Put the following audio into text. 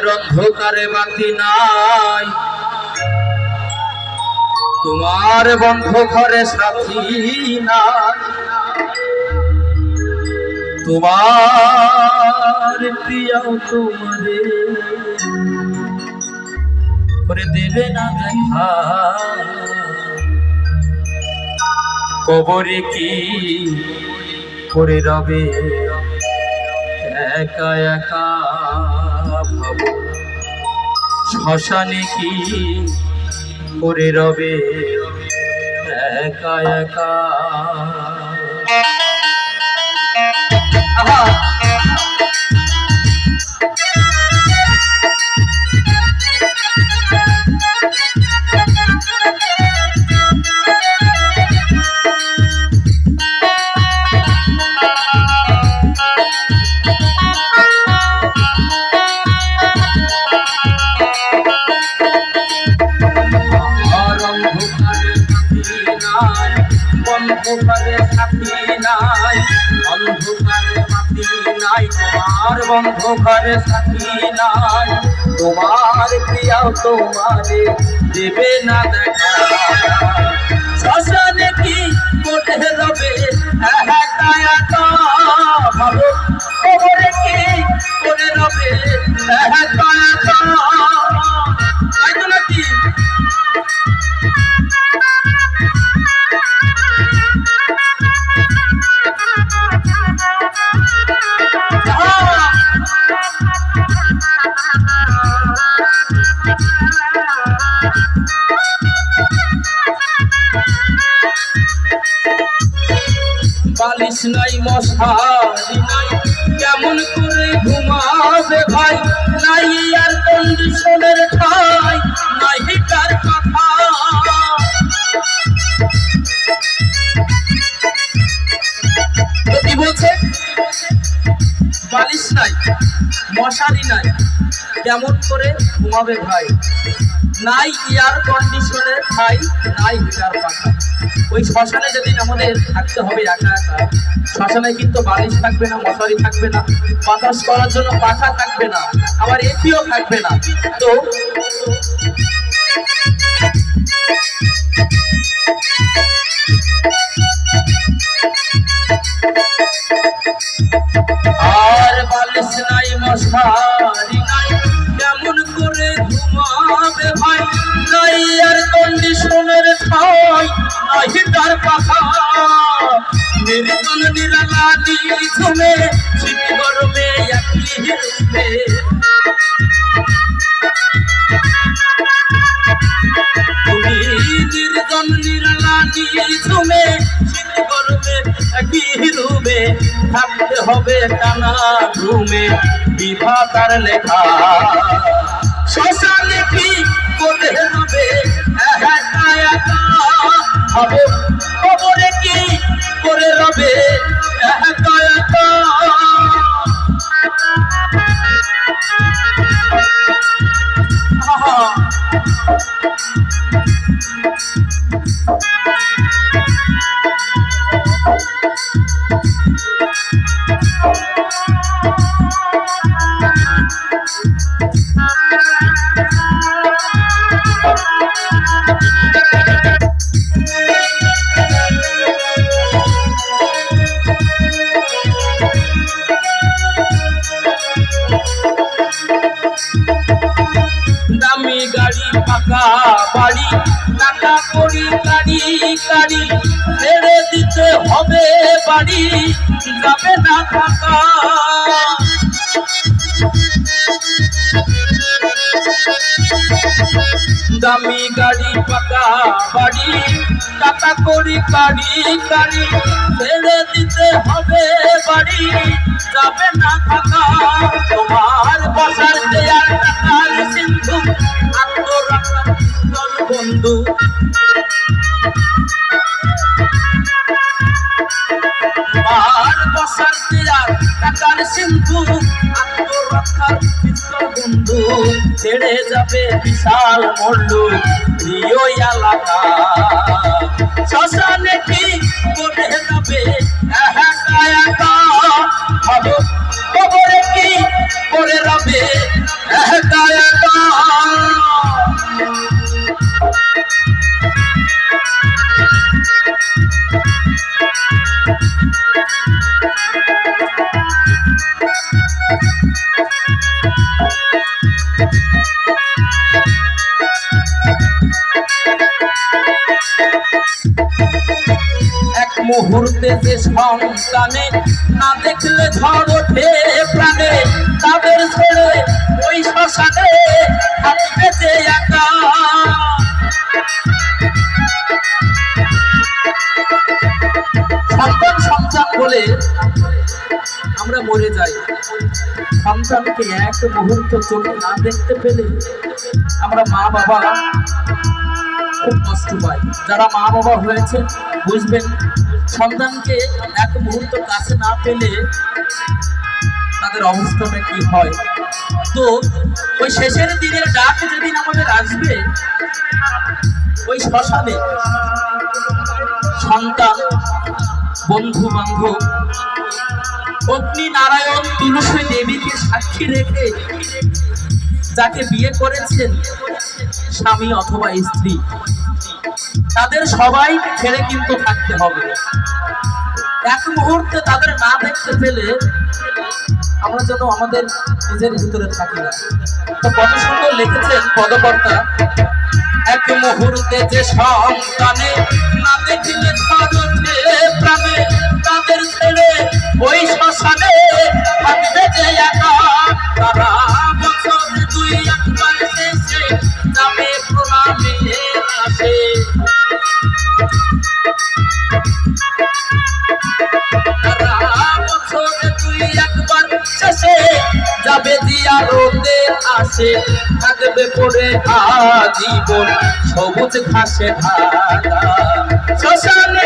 আর অন্ধকারে বাতি নাই। তোমার বন্ধ ঘরে সাথী নাই। তোমার প্রিয়াও তোমারে করে দেবে না দেখা। কবরে কি করে রবে? একা একা ভাবো শ্মশানে কি করে রবে? একা একা অন্ধকারে থাকি নাই অন্ধকারে নাই, তোমার অন্ধকারে থাকি নাই। তোমার প্রিয়াও তোমারে দেবে না দেখা। বালিশ নাই মশারি নাই। কেমন করে ঘুমাবে ভাই? নাই আর নাই কেমন করে ঘুমাবে ভাই? নাই এয়ার কন্ডিশনের ঠাই নাই হিটার পাখা ওই শ্মশানে যেদিন আমাদের থাকতে হবে একা একা, শ্মশানে কিন্তু বালিশ থাকবে না, মশারি থাকবে না, বাতাস করার জন্য পাখা থাকবে না, আবার এপিও থাকবে না। তো আর বালিশ নাই মশারি তার পাখা। নির্জন নিরালা নীল ঝুমে শীত গরমে একলি হিরুমে তুমি নির্জন নিরালা নীল ঝুমে শীত গরমে একই রুমে থাকতে হবে টানা রুমে বিধাতার লেখা। শ্মশানে কি একা একা। হবে কবরে কি করে রবে? আহা। দামি গাড়ি পাকা বাড়ি টাকা করি গাড়ি গাড়ি ছেড়ে দিতে হবে বাড়ি, যাবে না থাকা দামি গাড়ি, পাকা বাড়ি টাকা করি গাড়ি গাড়ি ছেড়ে দিতে হবে বাড়ি, যাবে না থাকা তোমার বন্ধু। ছেড়ে যাবে বিশাল মল্ল প্রিয় এলাকা। শ্মশানে কি করে যাবে? একা একা সন্তানে না দেখলে ঝড় ওঠে প্রাণে, তাদের ছেড়ে ওই শ্মশানে থাকবে যে একা। সন্তান সন্তান বলে আমরা মরে যাই। সন্তানকে এক মুহূর্ত চোখে না দেখতে পেলে আমরা মা বাবা খুব কষ্ট পাই যারা মা বাবা হয়েছে, বুঝবেন, সন্তানকে এক মুহূর্ত কাছে না পেলে তাদের অবস্থাটা কি হয়? তো ওই শেষের দিনের ডাক যেদিন আমাদের আসবে, ওই শ্মশানে সন্তান বন্ধু বান্ধব অগ্নি নারায়ণ তুলসী দেবীকে সাক্ষী রেখে যাকে বিয়ে করেছেন স্বামী অথবা স্ত্রী, তাদের সবাই ছেড়ে কিন্তু থাকতে হবে। এক মুহূর্তে তাদের না দেখতে পেলে আমরা যেন আমাদের নিজের ভিতরে থাকি না। তো কত সুন্দর লিখেছেন পদকর্তা, এক মুহূর্তে যে সন্তানে না দেখিলে প্রাণে, তাদের ছেড়ে ওই শ্মশানে থাকবে যে একা, তারা যাবে দিয়া রোদে আসে থাকবে পরে আজীবন সবুজ ঘাসে ঢাকা শ্মশানে